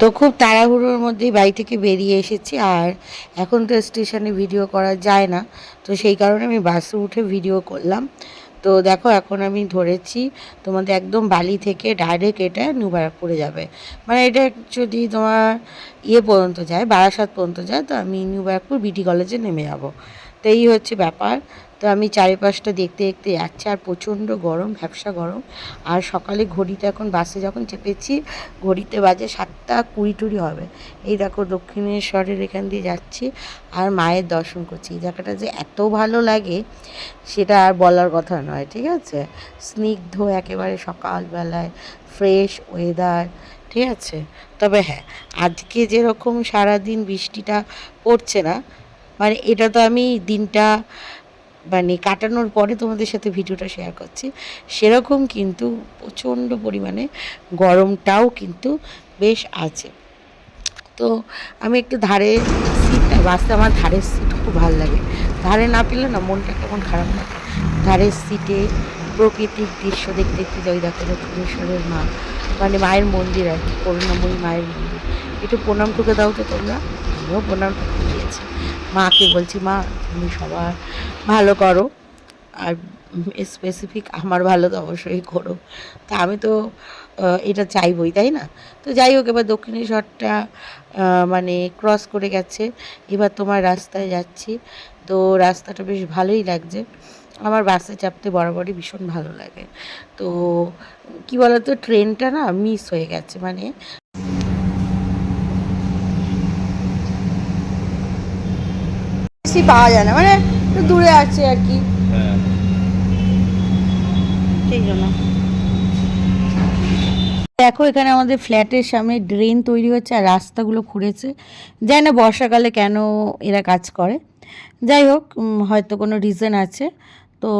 তো খুব তাড়াহুড়োর মধ্যেই বাড়ি থেকে বেরিয়ে এসেছি আর এখন তো স্টেশনে ভিডিও করা যায় না। তো সেই কারণে আমি বাসে উঠে ভিডিও করলাম। তো দেখো এখন আমি ধরেছি তোমাদের একদম বালি থেকে ডাইরেক্ট এটা নিউ ব্যারাকপুরে যাবে। মানে এটা যদি তোমার ইয়ে পর্যন্ত যায়, বারাসাত পর্যন্ত যায়, তো আমি নিউ ব্যারাকপুর বিটি কলেজে নেমে যাব। তো এই হচ্ছে ব্যাপার। তো আমি চারিপাশটা দেখতে দেখতে যাচ্ছি, আর প্রচণ্ড গরম ভ্যাবসা গরম। আর সকালে ঘড়িতে এখন বাসে যখন চেপেছি, ঘড়িতে বাজে সাতটা কুড়ি টুড়ি হবে। এই দেখো দক্ষিণেশ্বরের এখান দিয়ে যাচ্ছি, আর মায়ের দর্শন করছি। এই জায়গাটা যে এত ভালো লাগে, সেটা আর বলার কথা নয়, ঠিক আছে? স্নিগ্ধ একেবারে সকালবেলায় ফ্রেশ ওয়েদার ঠিক আছে? তবে হ্যাঁ আজকে যেরকম সারাদিন বৃষ্টিটা পড়ছে না মানে এটা তো আমি দিনটা মানে কাটানোর পরে তোমাদের সাথে ভিডিওটা শেয়ার করছি। সেরকম কিন্তু প্রচণ্ড পরিমাণে গরমটাও কিন্তু বেশ আছে। তো আমি একটু ধারে সিট বাসে আমার ধারের সিট খুব ভালো লাগে। ধারে না পেলে না মনটা কেমন খারাপ লাগে। ধারের সিটে প্রকৃতিক দৃশ্য দেখতে দেখতে যাই দেখো দক্ষিণেশ্বরের মা মানে মায়ের মন্দির আর কি, করুণাময়ী মায়ের মন্দির। একটু প্রণাম ঠুকে দাও তো তোমরা। আমিও প্রণাম ঠুকে দিয়েছি। মাকে বলছি, মা, তুমি সবার ভালো করো। আর স্পেসিফিক আমার ভালো তো অবশ্যই করো। তা আমি তো এটা চাইবই, তাই না? তো যাই হোক, এবার দক্ষিণেশ্বরটা মানে ক্রস করে গেছে। এবার তোমার রাস্তায় যাচ্ছি। তো রাস্তাটা বেশ ভালোই লাগছে। আমার বাসে চাপতে বরাবরই ভীষণ ভালো লাগে। তো কি বলতো ট্রেনটা না মিস হয়ে গেছে মানে বেশি পাওয়া যায় না মানে একটু দূরে আছে আর কি। হ্যাঁ। সেই জন্য। দেখো এখানে আমাদের ফ্ল্যাটের সামনে ড্রেন তৈরি হচ্ছে আর রাস্তাগুলো খুঁড়েছে। যাই না বর্ষাকালে কেন এরা কাজ করে। যাই হোক হয়তো কোনো রিজন আছে। তো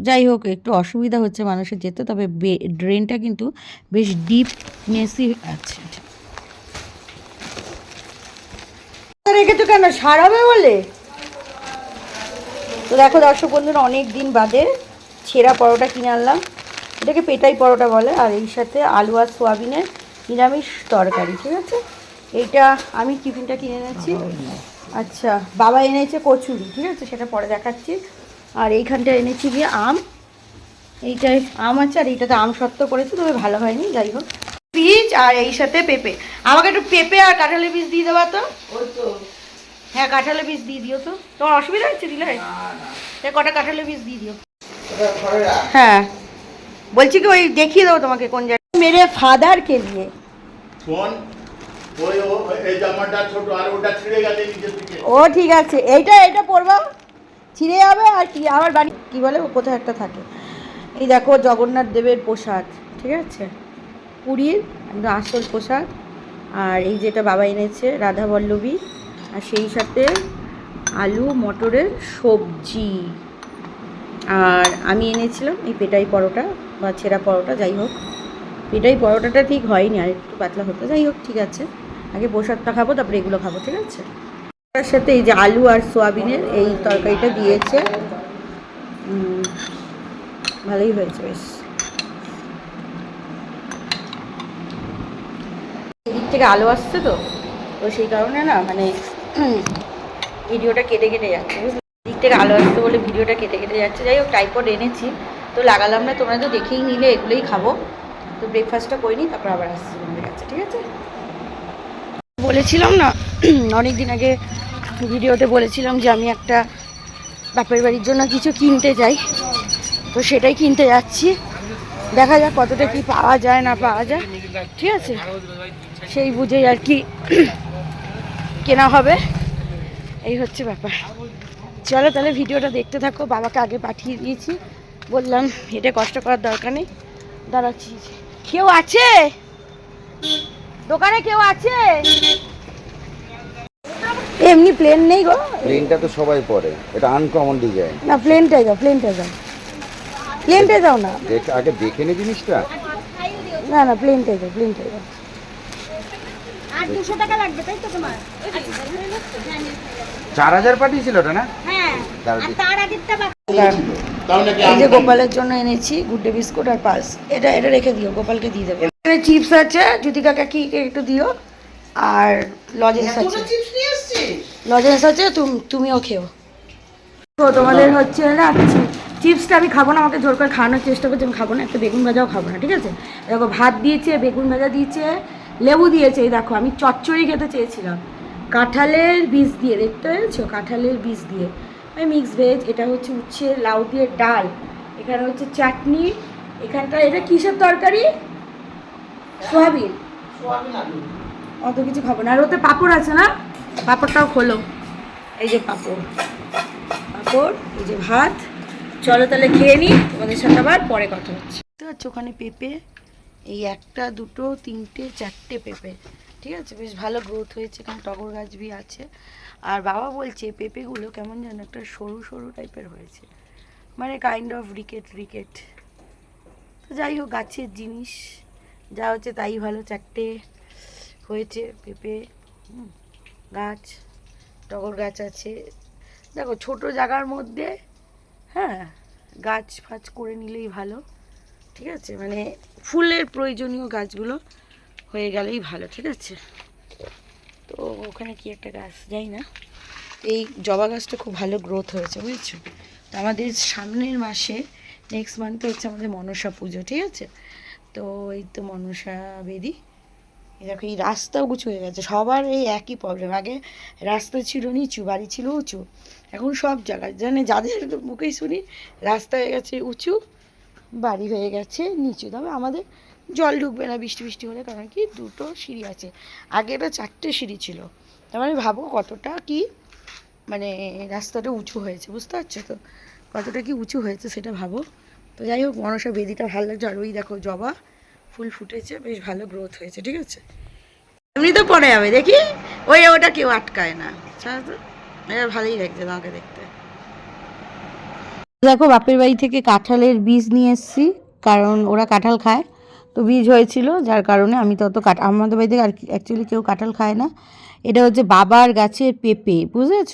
যাই হোক একটু অসুবিধা হচ্ছে মানুষের যেতে তবে বে- ড্রেনটা কিন্তু বেশ ডিপনেসই আছে। রেখেছো কেন? সারাবে বলে? তো দেখো দর্শক বন্ধুরা অনেক দিন বাদে ছেঁড়া পরোটা কিনে আনলাম। এটাকে পেটাই পরোটা বলে আর এই সাথে আলু আর সোয়াবিনের নিরামিষ তরকারি ঠিক আছে? এইটা আমি টিফিনটা কিনে এনেছি। আচ্ছা বাবা এনেছে কচুরি ঠিক আছে? সেটা পরে দেখাচ্ছি। আর এইখানটা এনেছি গিয়ে আম। এইটাই আম আছে আর এইটাতে আম সত্ত্ব করেছি তবে ভালো হয়নি যাই হোক। বীজ আর এই সাথে পেঁপে। আমাকে একটু পেঁপে আর কাঁঠালের বীজ দিয়ে দেওয়া তো। হ্যাঁ কাঁঠালের বীজ দিয়ে দিও তো। তোমার অসুবিধা হচ্ছে দিলে? হ্যাঁ কটা কাঁঠালের বীজ দিয়ে দিও। হ্যাঁ। বলছি কি ওই দেখিয়ে দেবো তোমাকে কোন জায়গায়। মেরে ফাদারকে দিয়ে শোন ওই ও- এই জামাটা ছোট আর ওটা ছিঁড়ে গেছে নিচের দিকে। ও ঠিক আছে। এইটা এইটা পরবা। ছিঁড়ে যাবে আর কি আবার বাড়ি কি বলে ও কোথাও একটা থাকে। এই দেখো জগন্নাথ দেবের প্রসাদ ঠিক আছে? পুরীর একদম আসল পোশাক আর এই যেটা বাবা এনেছে রাধা বল্লভী আর সেই সাথে আলু, মটরের সবজি। আর আমি এনেছিলাম এই পেটাই পরোটা বা ছেঁড়া পরোটা, যাই হোক। পেটাই পরোটাটা ঠিক হয়নি, আর একটু পাতলা হতো। যাই হোক, ঠিক আছে। আগে প্রসাদটা খাব, তারপরে এগুলো খাব, ঠিক আছে? তার সাথে এই যে আলু আর সোয়াবিনের এই তরকারিটা দিয়েছে। ভালোই হয়েছে, বেশ। এদিক থেকে আলু আসছে তো? তো সেই কারণে না মানে ভিডিওটা কেটে কেটে যাচ্ছে দিক থেকে আলো আসতে বলে ভিডিওটা কেটে কেটে যাচ্ছে। যাই হোক টাইপড এনেছি। তো লাগালাম না, তোমরা তো দেখেই নিলে, এগুলোই খাব। তো ব্রেকফাস্টটা করে নিই, তারপর আবার আসছি তোমাদের কাছে, ঠিক আছে? বলেছিলাম না অনেক দিন আগে ভিডিওতে বলেছিলাম যে আমি একটা বাপের বাড়ির জন্য কিছু কিনতে যাই। তো সেটাই কিনতে যাচ্ছি। দেখা যাক কতটা কি পাওয়া যায়, না পাওয়া যায়, ঠিক আছে? সেই বুঝেই আর কি কেনা হবে। এই হচ্ছে ব্যাপার। চলো তাহলে ভিডিওটা দেখতে থাকো বাবাকে আগে পাঠিয়ে দিয়েছি। বললাম এটা কষ্ট করার দরকার নেই। দাঁড়াচ্ছি। কেউ আছে? দোকানে কেউ আছে? এমনি প্লেন নেই গো। প্লেনটা তো সবাই পরে। এটা আনকমন ডিজাইন না প্লেনটাই যাও প্লেনটাই যাও প্লেনটাই যাও না। দেখে আগে দেখে নে জিনিসটা। না না প্লেনটাই যাও প্লেনটাই যাও আর দুশো টাকা লাগবে তাই তো তোমার? চার হাজার পাঠিয়েছিল ওটা না? হ্যাঁ আর তার আগেরটা বাকি তাও নাকি এই যে গোপালের জন্য এনেছি গুড্ডে বিস্কুট আর এটা এটা রেখে দিও গোপালকে দিয়ে দেবে। এখানে চিপস আছে কাকি একটু দিও। আর লজেন্স আছে। লজেন্স আছে তুমি তুমিও খেও। তো তোমাদের হচ্ছে না চিপসটা আমি খাব না আমাকে জোর করে খাওয়ানোর চেষ্টা করছি আমি খাব না একটা বেগুন ভাজাও খাব না ঠিক আছে? দেখো ভাত দিয়েছে বেগুন ভাজা দিয়েছে লেবু দিয়েছে, এই দেখো, আমি চচ্চড়ি খেতে চেয়েছিলাম। কাঁঠালের বীজ দিয়ে, দেখতে পেয়েছ? কাঁঠালের বীজ দিয়ে। আমি মিক্স ভেজ এটা হচ্ছে উচ্ছে, লাউ দিয়ে ডাল। এখানে হচ্ছে চাটনি। এখানটা, এটা কিসের তরকারি? সোয়াবিন। অত কিছু খাব না। আর ওতে পাঁপড় আছে না? পাঁপড়টাও খোলো। এই যে পাঁপড়। পাঁপড়, এই যে ভাত। চলো তাহলে খেয়ে নিই তোমাদের সাথে আবার পরে কথা হচ্ছে। তো হচ্ছে ওখানে পেঁপে এই একটা, দুটো, তিনটে, চারটে পেঁপে। ঠিক আছে? বেশ ভালো গ্রোথ হয়েছে এখানে টগর গাছ বি আছে। আর বাবা বলছে, পেঁপেগুলো কেমন যেন একটা সরু সরু টাইপের হয়েছে। মানে কাইন্ড অফ রিকেট রিকেট তো যাই হোক, গাছের জিনিস। যা হচ্ছে তাই ভালো, চারটে হয়েছে পেঁপে গাছ, টগর গাছ আছে। দেখো, ছোট জায়গার মধ্যে হ্যাঁ গাছ ফাছ করে নিলেই ভালো। ঠিক আছে? মানে ফুলের প্রয়োজনীয় গাছগুলো হয়ে গেলেই ভালো, ঠিক আছে? তো ওখানে কি একটা গাছ যাই না। এই জবা গাছটা খুব ভালো গ্রোথ হয়েছে, বুঝেছ? তো আমাদের সামনের মাসে নেক্সট মান্থে হচ্ছে আমাদের মনসা পুজো, ঠিক আছে? তো এই তো মনসা বেদি। দেখো, এই রাস্তাও উঁচু হয়ে গেছে, সবার এই একই প্রবলেম আগে রাস্তা ছিল নিচু, বাড়ি ছিল উঁচু, এখন সব জায়গায়, জানে যাদের মুখেই শুনি, রাস্তা হয়ে গেছে উঁচু বাড়ি হয়ে গেছে, নিচে। তবে আমাদের জল ঢুকবে না বৃষ্টি বৃষ্টি হলে, কারণ কি দুটো সিঁড়ি আছে। আগে এটা চারটে সিঁড়ি ছিল। তার মানে ভাবো কতটা কি মানে রাস্তাটা উঁচু হয়েছে, বুঝতে পারছ তো? কতটা কি উঁচু হয়েছে সেটা ভাবো। তো যাই হোক, মনসা বেদিটা ভালো লাগছে। আর ওই দেখো জবা, ফুল ফুটেছে, বেশ ভালো গ্রোথ হয়েছে, ঠিক আছে? এমনি তো পরে যাবে, দেখি? ওই ওটা কেউ আটকায় না এটা ভালোই লাগছে তোমাকে দেখতে। দেখো বাপের বাড়ি থেকে কাঁঠালের বীজ নিয়ে এসেছি, কারণ ওরা কাঁঠাল খায়। তো বীজ হয়েছিল, যার কারণে আমি তত কাঠ, আমাদের বাড়ি থেকে আর অ্যাকচুয়ালি কেউ কাঁঠাল খায় না। এটা হচ্ছে বাবার গাছের পেঁপে, বুঝেছ?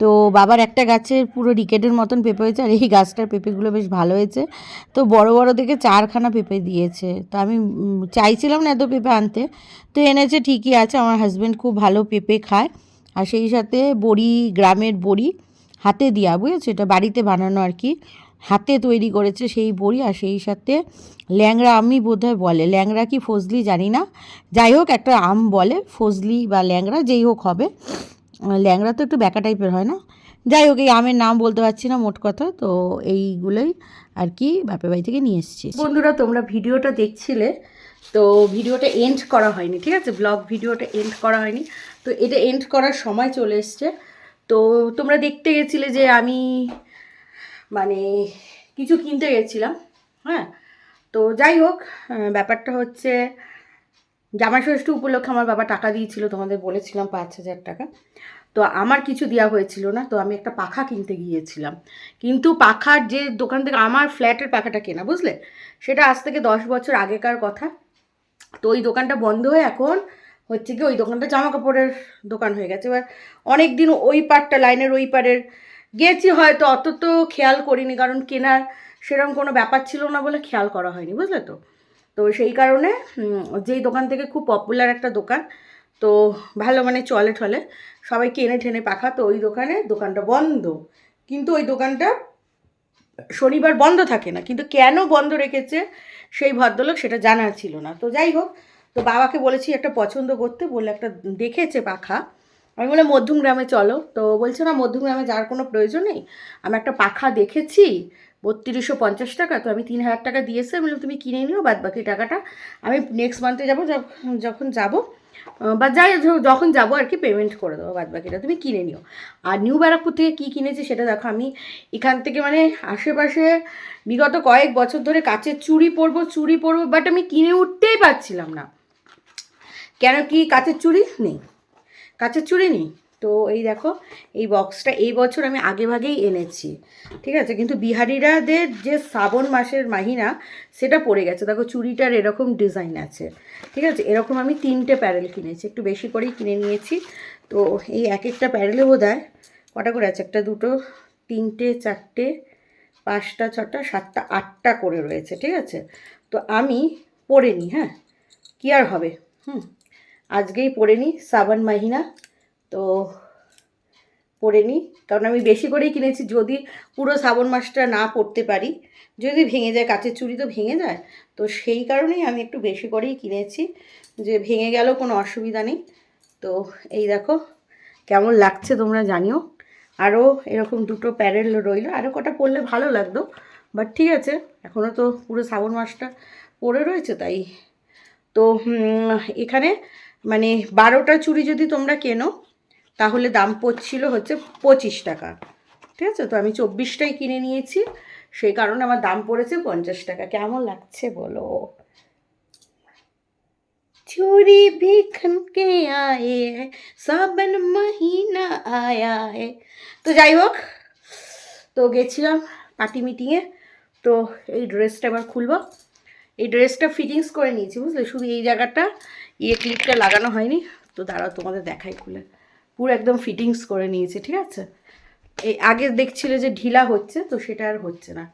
তো বাবার একটা গাছের পুরো রিকেটের মতন পেঁপে হয়েছে, আর এই গাছটার পেঁপেগুলো বেশ ভালো হয়েছে। তো বড় বড় দেখে চারখানা পেঁপে দিয়েছে। তো আমি চাইছিলাম না এত পেঁপে আনতে। তো এনেছে ঠিকই আছে, আমার হাজব্যান্ড খুব ভালো পেঁপে খায়। আর সেই সাথে বড়ি, গ্রামের বড়ি হাতে দিয়া, বুঝেছ? এটা বাড়িতে বানানো আর কি। হাতে তৈরি করেছে সেই বড়ি আর সেই সাথে ল্যাংড়া আমি বোধহয় বলে। ল্যাংড়া কি ফজলি জানি না। যাই হোক, একটা আম বলে, ফজলি বা ল্যাংড়া, যেই হোক হবে। ল্যাংড়া তো একটু ব্যাকা টাইপের হয় না। যাই হোক, এই আমের নাম বলতে পারছি না, মোট কথা। তো এইগুলোই আর কি বাপের বাড়ি থেকে নিয়ে এসেছি। বন্ধুরা, তোমরা ভিডিওটা দেখছিলে, তো ভিডিওটা এন্ড করা হয়নি, ঠিক আছে? ব্লগ ভিডিওটা এন্ড করা হয়নি। তো এটা এন্ড করার সময় চলে এসছে। তো তোমরা দেখতে গেছিলে যে আমি মানে কিছু কিনতে গেছিলাম হ্যাঁ? তো যাই হোক ব্যাপারটা হচ্ছে জামাই ষষ্ঠী উপলক্ষে আমার বাবা টাকা দিয়েছিল, তোমাদের বলেছিলাম পাঁচ হাজার টাকা। তো আমার কিছু দেওয়া হয়েছিল না, তো আমি একটা পাখা কিনতে গিয়েছিলাম। কিন্তু পাখার যে দোকান থেকে আমার ফ্ল্যাটের পাখাটা কেনা, বুঝলে? সেটা আজ থেকে দশ বছর আগেকার কথা। তো ওই দোকানটা বন্ধ হয়ে এখন হচ্ছে কি, ওই দোকানটা জামা কাপড়ের দোকান হয়ে গেছে। এবার অনেক দিন ওই পারটা লাইনের ওই পারের গেছি হয়তো, অত তো খেয়াল করিনি, কারণ কেনার সেরকম কোনো ব্যাপার ছিল না বলে খেয়াল করা হয়নি, বুঝলে তো? তো সেই কারণে যেই দোকান থেকে খুব পপুলার একটা দোকান, তো ভালো মানে চলে ঠলে সবাই কেনে ঠেনে পাখা, তো ওই দোকানে দোকানটা বন্ধ। কিন্তু ওই দোকানটা শনিবার বন্ধ থাকে না, কিন্তু কেন বন্ধ রেখেছে সেই ভদ্রলোক সেটা জানার ছিল না। তো যাই হোক তো বাবাকে বলেছি, একটা পছন্দ করতে। বলে একটা দেখেছে পাখা। আমি বলে মধ্যমগ্রামে চলো। তো বলছে, না, মধ্যমগ্রামে যাওয়ার কোনো প্রয়োজন নেই। আমি একটা পাখা দেখেছি, বত্রিশশো পঞ্চাশ টাকা। তো আমি তিন হাজার টাকা দিয়েছি। আমি বললাম, তুমি কিনে নিও বাদ বাকি টাকাটা। আমি নেক্সট মান্থে যাব যখন যাব বা যাই যখন যাব আর কি পেমেন্ট করে দেবো বাদ বাকিটা তুমি কিনে নিও। আর নিউ ব্যারাকপুর থেকে কী কিনেছি সেটা দেখো, আমি এখান থেকে মানে আশেপাশে বিগত কয়েক বছর ধরে কাচের চুড়ি পরবো চুড়ি পরবো বাট আমি কিনে উঠতেই পারছিলাম না। কেন কি কাচের চুড়ি? নেই। কাচের চুড়ি নেই। তো এই দেখো, এই বক্সটা এই বছর আমি আগে ভাগেই এনেছি। ঠিক আছে? কিন্তু বিহারিরাদের যে শ্রাবণ মাসের মাহিনা, সেটা পড়ে গেছে। দেখো, চুড়িটার এরকম ডিজাইন আছে। ঠিক আছে? এরকম আমি তিনটে প্যারেল কিনেছি। একটু বেশি করেই কিনে নিয়েছি। তো এই এক একটা প্যারেলে বোধ হয় কটা করে আছে? একটা, দুটো, তিনটে, চারটে, পাঁচটা, ছটা, সাতটা, আটটা করে রয়েছে। ঠিক আছে? তো আমি পরে নিই হ্যাঁ? কী আর হবে? হুম। আজকেই পরে নিই, সাবান মাহিনা। তো পরে নিই, কারণ আমি বেশি করেই কিনেছি, যদি পুরো শ্রাবণ মাসটা না পড়তে পারি, যদি ভেঙে যায়, কাচের চুড়ি তো ভেঙে যায়, তো সেই কারণেই আমি একটু বেশি করেই কিনেছি, যে ভেঙে গেলেও কোনো অসুবিধা নেই। তো এই দেখো, কেমন লাগছে তোমরা জানিও। আরও এরকম দুটো প্যারেল রইল, আরও কটা পরলে ভালো লাগতো, বাট ঠিক আছে এখনও তো পুরো শ্রাবণ মাসটা পড়ে রয়েছে, তাই। তো এখানে মানে বারোটা চুড়ি যদি তোমরা কেনো তাহলে দাম পড়ছিল হচ্ছে পঁচিশ টাকা ঠিক আছে তো আমি চব্বিশটাই কিনে নিয়েছি সেই কারণে আমার দাম পড়েছে পঞ্চাশ টাকা কেমন লাগছে বলো चूड़ी भी खन के आए हैं सावन महीना आया है তো যাই হোক তো গেছিলাম পার্টি মিটিংয়ে তো এই ড্রেসটা এবার খুলবো এই ড্রেসটা ফিটিংস করে নিয়েছি বুঝলে শুধু এই জায়গাটা ইয়ে ক্লিপটা লাগানো হয়নি, তো দাঁড়াও তোমাদের দেখাই খুলে। পুরো একদম ফিটিংস করে নিয়েছি, ঠিক আছে? এই আগে দেখছিলে যে ঢিলা হচ্ছে, তো সেটা আর হচ্ছে না।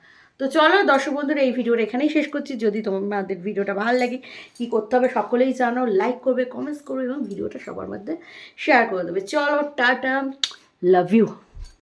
তো চলো দর্শক বন্ধুরা, এই ভিডিওটা এখানেই শেষ করছি। যদি তোমাদের ভিডিওটা ভালো লাগে, কী করতে হবে সকলেই জানো লাইক করবে কমেন্টস করবে এবং ভিডিওটা সবার মধ্যে শেয়ার করে দেবে। চলো, টাটা লাভ ইউ